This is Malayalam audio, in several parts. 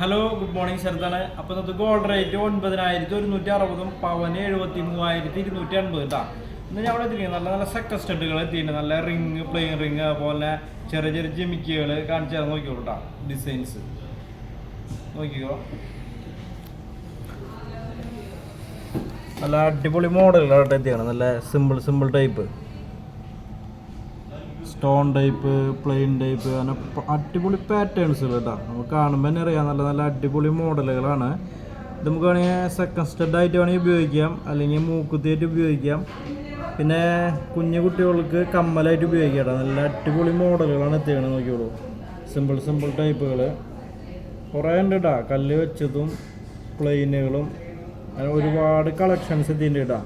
ഹലോ ഗുഡ് മോർണിംഗ് ശരത്താണ് അപ്പോൾ ഇന്നത്തെ ഗോൾഡ് റേറ്റ് ഒൻപതിനായിരത്തി ഒരുന്നൂറ്റി അറുപതും പവന് എഴുപത്തി മൂവായിരത്തി ഇരുന്നൂറ്റി അൻപത് കേട്ടോ ഇന്ന് ഞങ്ങൾ എത്തിക്കുന്നത് നല്ല നല്ല സെക്കൻ സ്റ്റഡുകൾ എത്തിയിട്ടുണ്ട്. നല്ല റിങ് പ്ലെയിൻ റിങ് അതുപോലെ ചെറിയ ചെറിയ ജിമിക്കുകൾ കാണിച്ചു തരാൻ നോക്കിക്കോട്ടോ കേട്ടോ ഡിസൈൻസ് നോക്കിക്കോ. നല്ല അടിപൊളി മോഡലുകളായിട്ട് എത്തിയാണ് നല്ല simple simple type stone type plain type അങ്ങനെ അടിപൊളി പാറ്റേൺസ് കേട്ടോ നമുക്ക് കാണുമ്പോൾ തന്നെ അറിയാം നല്ല നല്ല അടിപൊളി മോഡലുകളാണ്. ഇത് നമുക്ക് വേണമെങ്കിൽ സെക്കൻഡ് സ്റ്റഡ് ആയിട്ട് വേണമെങ്കിൽ ഉപയോഗിക്കാം അല്ലെങ്കിൽ മൂക്കുത്തിയായിട്ട് ഉപയോഗിക്കാം. പിന്നെ കുഞ്ഞു കുട്ടികൾക്ക് കമ്മലായിട്ട് ഉപയോഗിക്കാം കേട്ടോ നല്ല അടിപൊളി മോഡലുകളാണ് എത്തിയത് നോക്കിയോളൂ സിമ്പിൾ സിമ്പിൾ ടൈപ്പുകൾ കുറേ ഉണ്ട് കേട്ടോ കല്ല് വെച്ചതും പ്ലെയിനുകളും അങ്ങനെ ഒരുപാട് കളക്ഷൻസ് എത്തിയിട്ടുണ്ട് കേട്ടോ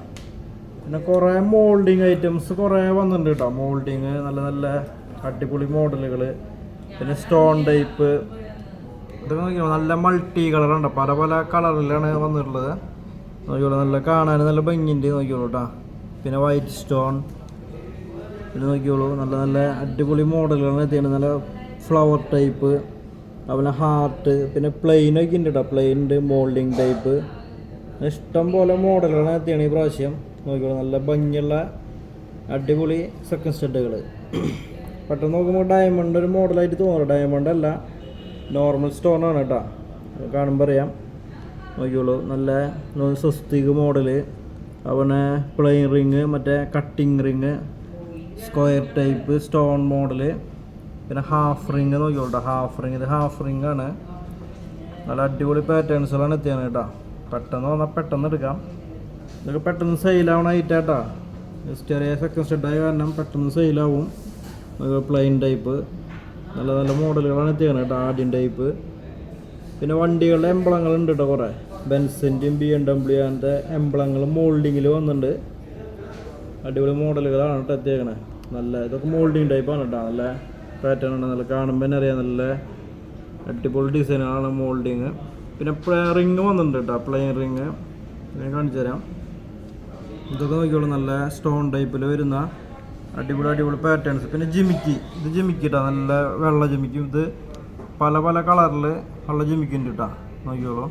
പിന്നെ കുറേ മോൾഡിങ് ഐറ്റംസ് കുറേ വന്നിട്ടുണ്ട് കേട്ടോ. മോൾഡിങ് നല്ല നല്ല അടിപൊളി മോഡലുകൾ പിന്നെ സ്റ്റോൺ ടൈപ്പ് ഇതൊക്കെ നല്ല മൾട്ടി കളറുണ്ട് പല പല കളറിലാണ് വന്നിട്ടുള്ളത്. നോക്കിയോളൂ നല്ല കാണാൻ നല്ല ഭംഗിയുണ്ട് നോക്കിയോളൂ കേട്ടോ പിന്നെ വൈറ്റ് സ്റ്റോൺ പിന്നെ നോക്കിയോളൂ നല്ല നല്ല അടിപൊളി മോഡലുകളാണ് എത്തിയത്. നല്ല ഫ്ലവർ ടൈപ്പ് അതുപോലെ ഹാർട്ട് പിന്നെ പ്ലെയിൻ ഒക്കെ ഉണ്ട് കേട്ടോ പ്ലെയിൻ ഉണ്ട് മോൾഡിങ് ടൈപ്പ് ഇഷ്ടം പോലെ മോഡലുകളാണ് എത്തിയാണ് ഈ പ്രാവശ്യം. നോക്കിക്കോളൂ നല്ല ഭംഗിയുള്ള അടിപൊളി സെക്കൻഡ് സ്റ്റഡുകൾ പെട്ടെന്ന് നോക്കുമ്പോൾ ഡയമണ്ട് ഒരു മോഡലായിട്ട് തോന്നുന്നു. ഡയമണ്ട് അല്ല നോർമൽ സ്റ്റോൺ ആണ് കേട്ടോ. കാണുമ്പോൾ അറിയാം. നോക്കിയോളൂ നല്ല സ്വസ്തിക് മോഡൽ അതുപോലെ പ്ലെയിൻ റിങ് മറ്റേ cutting ring square type stone model പിന്നെ ഹാഫ് റിങ് നോക്കിയോട്ടോ ഹാഫ് റിങ് ഇത് ഹാഫ് റിങ് ആണ്. നല്ല അടിപൊളി പാറ്റേൺസുകളാണ് എത്തിയാണ് കേട്ടോ. പെട്ടെന്ന് വന്നാൽ പെട്ടെന്ന് എടുക്കാം. ഇതൊക്കെ പെട്ടെന്ന് സെയിലാവണ ഐറ്റാട്ടാ ചെറിയ സെക്കൻഡ് സ്റ്റെഡായ കാരണം പെട്ടെന്ന് സെയിലാവും പ്ലെയിൻ ടൈപ്പ് നല്ല നല്ല മോഡലുകളാണ് എത്തിക്കുന്നത് കേട്ടോ ആദ്യം ടൈപ്പ് പിന്നെ വണ്ടികളുടെ എംബ്ലങ്ങൾ ഉണ്ട് കേട്ടോ കുറേ. ബെൻസിന്റെയും ബി എം ഡബ്ല്യു അങ്ങനത്തെ എംബ്ലങ്ങൾ മോൾഡിങ്ങിൽ വന്നിട്ടുണ്ട് അടിപൊളി മോഡലുകളാണ് കേട്ടോ എത്തിയേക്കണേ. നല്ല ഇതൊക്കെ മോൾഡിങ് ടൈപ്പാണ് കേട്ടോ നല്ല പാറ്റേൺ ആണ്. നല്ല കാണുമ്പോൾ തന്നെ അറിയാം. നല്ല അടിപൊളി ഡിസൈനാണ് മോൾഡിങ് പിന്നെ റിങ് വന്നിട്ടുണ്ട് കേട്ടോ പ്ലെയിൻ റിങ് ഞാൻ കാണിച്ചു തരാം ഇതൊക്കെ നോക്കിയോളൂ നല്ല സ്റ്റോൺ ടൈപ്പിൽ വരുന്ന അടിപൊളി അടിപൊളി പാറ്റേൺസ് പിന്നെ ജിമിക്കി. ഇത് ജിമിക്കി കേട്ടോ നല്ല വെള്ള ജിമിക്കും. ഇത് പല പല കളറിൽ ഉള്ള ജിമിക്കുണ്ട് കേട്ടോ നോക്കിയോളൂ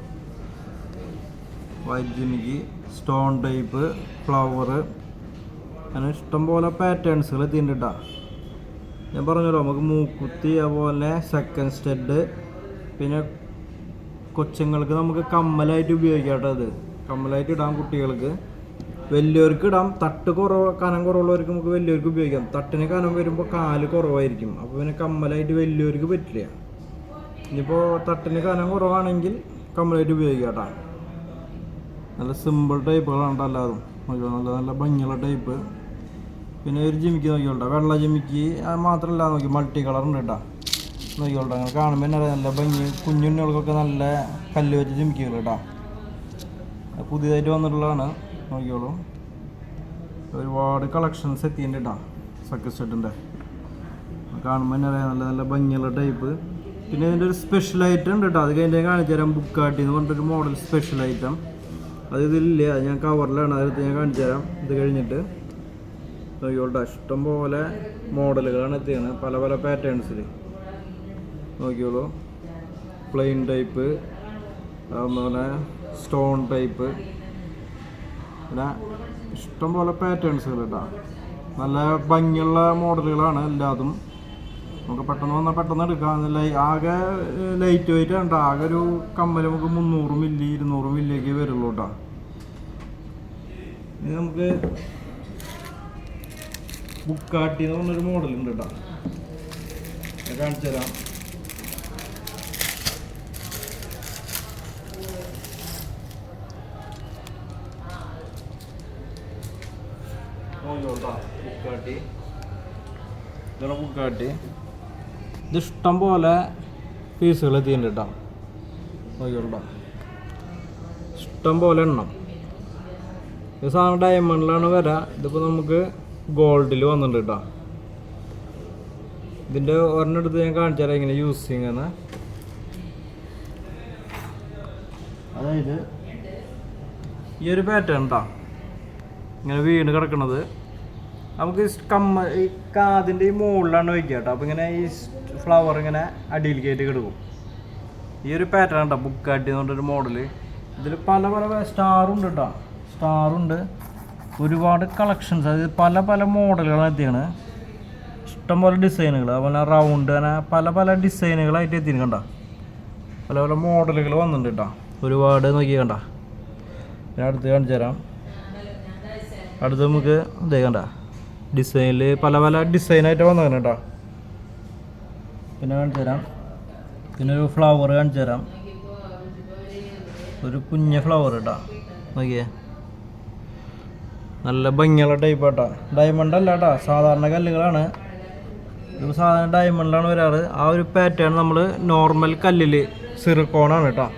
വൈറ്റ് ജിമിക്കി സ്റ്റോൺ ടൈപ്പ് ഫ്ലവർ അങ്ങനെ ഇഷ്ടംപോലെ പാറ്റേൺസുകൾ എത്തിയിട്ടുണ്ട് ഞാൻ പറഞ്ഞല്ലോ നമുക്ക് മൂക്കുത്തി അതുപോലെ സെക്കൻഡ് സ്റ്റെഡ് പിന്നെ കൊച്ചുങ്ങൾക്ക് നമുക്ക് കമ്മലായിട്ട് ഉപയോഗിക്കാം കേട്ടോ അത് കമ്മലായിട്ട് ഇടാം കുട്ടികൾക്ക്. വലിയവർക്ക് ഇടാം. തട്ട് കുറവ് കനം കുറവുള്ളവർക്ക് നമുക്ക് വലിയവർക്ക് ഉപയോഗിക്കാം. തട്ടിന് കനം വരുമ്പോൾ കാൽ കുറവായിരിക്കും. അപ്പോൾ പിന്നെ കമ്മലായിട്ട് വലിയവർക്ക് പറ്റില്ല. ഇനിയിപ്പോൾ തട്ടിന് കനം കുറവാണെങ്കിൽ കമ്മലായിട്ട് ഉപയോഗിക്കാം നല്ല സിമ്പിൾ ടൈപ്പുകളാണ് എല്ലാതും. നോക്കിയോ നല്ല നല്ല ഭംഗിയുള്ള ടൈപ്പ് പിന്നെ ഒരു ജിമിക്ക് നോക്കിയോട്ടെ വെള്ള ജിമിക്ക് മാത്രമല്ല നോക്കി മൾട്ടി കളർ ഉണ്ട് കേട്ടോ. നോക്കിയോട്ടെ അങ്ങനെ കാണുമ്പോൾ തന്നെ നല്ല ഭംഗി. കുഞ്ഞുണ്ണികൾക്കൊക്കെ നല്ല കല്ല് വെച്ച് ജിമിക്കുകൾ കേട്ടോ. പുതിയതായിട്ട് വന്നിട്ടുള്ളതാണ്. നോക്കിയോളൂ ഒരുപാട് കളക്ഷൻസ് എത്തിയിട്ടുണ്ട് കേട്ടോ സക്കസ് സെറ്റിന്റെ കാണുമ്പോൾ തന്നെ അറിയാം നല്ല നല്ല ഭംഗിയുള്ള ടൈപ്പ് പിന്നെ ഇതിന്റെ ഒരു സ്പെഷ്യൽ ഐറ്റം ഉണ്ട് കേട്ടോ അത് കഴിഞ്ഞ് ഞാൻ കാണിച്ചു തരാം ബുക്കാട്ടി എന്ന് പറഞ്ഞിട്ടൊരു മോഡൽ സ്പെഷ്യൽ ഐറ്റം അത് ഇതില്ല ഞാൻ കവറിലാണ് അതെടുത്ത് ഞാൻ കാണിച്ചു തരാം. ഇത് കഴിഞ്ഞിട്ട് നോക്കിയോട്ടോ ഇഷ്ടം പോലെ മോഡലുകളാണ് എത്തിയാണ് പല പല പാറ്റേൺസിൽ നോക്കിയോളൂ പ്ലെയിൻ ടൈപ്പ് അതുപോലെ സ്റ്റോൺ ടൈപ്പ് പിന്നെ ഇഷ്ടം പോലെ പാറ്റേൺസുകൾ കേട്ടോ നല്ല ഭംഗിയുള്ള മോഡലുകളാണ് എല്ലാതും. നമുക്ക് പെട്ടെന്ന് വന്നാൽ പെട്ടെന്ന് എടുക്കാം. ആകെ ലൈറ്റ് വെയിറ്റ് ഉണ്ട് ആകെ ഒരു കമ്മൽ നമുക്ക് മുന്നൂറ് മില്ലി ഇരുന്നൂറ് മില്ലിയൊക്കെ വരുള്ളൂ കേട്ടോ ഇത് നമുക്ക് ബുക്കാട്ടി എന്ന് പറഞ്ഞൊരു മോഡലുണ്ട് കേട്ടോ കാണിച്ചു തരാം ഇതാണ് ഇത് ഇഷ്ടം പോലെ പീസുകൾ എത്തിയിട്ടുണ്ട് കേട്ടോ നോക്കിയോട്ടാ ഇഷ്ടം പോലെ എണ്ണം. ഇത് സാധനം ഡയമണ്ടിലാണ് വരാ. ഇതിപ്പോൾ നമുക്ക് ഗോൾഡിൽ വന്നിട്ടുണ്ട് കേട്ടോ ഇതിന്റെ ഒരെണ്ണം എടുത്ത് ഞാൻ കാണിച്ചാൽ ഇങ്ങനെ എങ്ങനെ യൂസ് ചെയ്യുന്ന അതായത് ഈ ഒരു പാറ്റേൺ കേട്ടോ ഇങ്ങനെ വീണ് കിടക്കണത്. നമുക്ക് കമ്മ ഈ കാതിന്റെ ഈ മുകളിലാണ് വയ്ക്കുക കേട്ടോ. അപ്പോൾ ഇങ്ങനെ ഈ ഫ്ലവർ ഇങ്ങനെ അടിയിൽ കയറ്റി കിടക്കും. ഈ ഒരു പാറ്റേൺ കേട്ടോ ബുക്ക് ആട്ടി എന്ന് പറഞ്ഞൊരു മോഡൽ ഇതിൽ പല പല സ്റ്റാറുണ്ട് കേട്ടോ. സ്റ്റാറുണ്ട് ഒരുപാട് കളക്ഷൻസ് അതായത് പല പല മോഡലുകളാണ് എത്തിയാണ് ഇഷ്ടംപോലെ ഡിസൈനുകൾ അതുപോലെ റൗണ്ട് അങ്ങനെ പല പല ഡിസൈനുകളായിട്ട് കണ്ട? പല പല മോഡലുകൾ വന്നിട്ടുണ്ട് കേട്ടോ. ഒരുപാട് നോക്കി കണ്ട ഞാൻ അടുത്ത് കാണിച്ചു തരാം അടുത്ത് നമുക്ക് ഇതേ കണ്ട. ഡിസൈനിൽ പല പല ഡിസൈനായിട്ട് വന്നതാണ് കേട്ടോ പിന്നെ കാണിച്ചു തരാം. പിന്നെ ഒരു ഫ്ലവർ കാണിച്ചു തരാം. ഒരു കുഞ്ഞ ഫ്ലവർ കേട്ടോ നോക്കിയേ. നല്ല ഭംഗിയുള്ള ടൈപ്പ് കേട്ടോ ഡയമണ്ട് അല്ല കേട്ടോ സാധാരണ കല്ലുകളാണ്. ഇത് സാധാരണ ഡയമണ്ടിലാണ് വരാറ്. ആ ഒരു പാറ്റേൺ നമ്മൾ നോർമൽ കല്ലിൽ സിറിക്കോണാണ് കേട്ടോ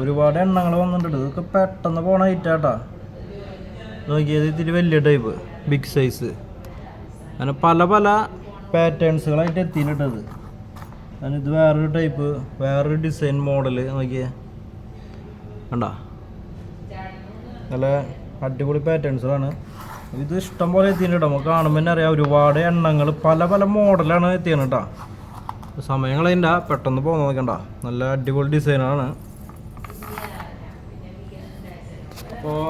ഒരുപാട് എണ്ണങ്ങൾ വന്നിട്ടുണ്ട്. ഇതൊക്കെ പെട്ടെന്ന് പോണ ഐറ്റാട്ടാ നോക്കിയത് ഇത്തിരി വലിയ ടൈപ്പ് ബിഗ് സൈസ് അങ്ങനെ പല പല പാറ്റേൺസുകളായിട്ട് എത്തിയിട്ടത് കാരണം ഇത് വേറൊരു ടൈപ്പ് വേറൊരു ഡിസൈൻ മോഡൽ നോക്കിയേ. കണ്ട? നല്ല അടിപൊളി പാറ്റേൺസുകളാണ് ഇത് ഇഷ്ടം പോലെ എത്തിയിട്ടുണ്ട് നമുക്ക് കാണുമ്പോൾ തന്നെ അറിയാം ഒരുപാട് എണ്ണങ്ങൾ പല പല മോഡലാണ് എത്തിയാണ് കേട്ടോ സമയം കളയണ്ട പെട്ടെന്ന് പോകാൻ നോക്കണ്ട. നല്ല അടിപൊളി ഡിസൈനാണ് അപ്പോൾ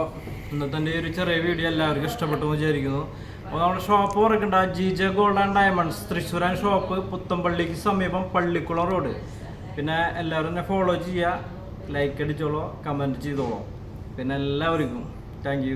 ഇന്നത്തെ എന്റെ ഒരു ചെറിയ വീഡിയോ എല്ലാവർക്കും ഇഷ്ടപ്പെട്ടു വിചാരിക്കുന്നു. അപ്പോൾ നമ്മുടെ ഷോപ്പ് പറയുന്നുണ്ട് G J gold and diamonds Thrissur and shop പുത്തമ്പള്ളിക്ക് സമീപം പള്ളിക്കുളം റോഡ് പിന്നെ എല്ലാവരും എന്നെ ഫോളോ ചെയ്യുക ലൈക്ക് അടിച്ചോളൂ കമന്റ് ചെയ്തോളൂ. പിന്നെ എല്ലാവർക്കും താങ്ക്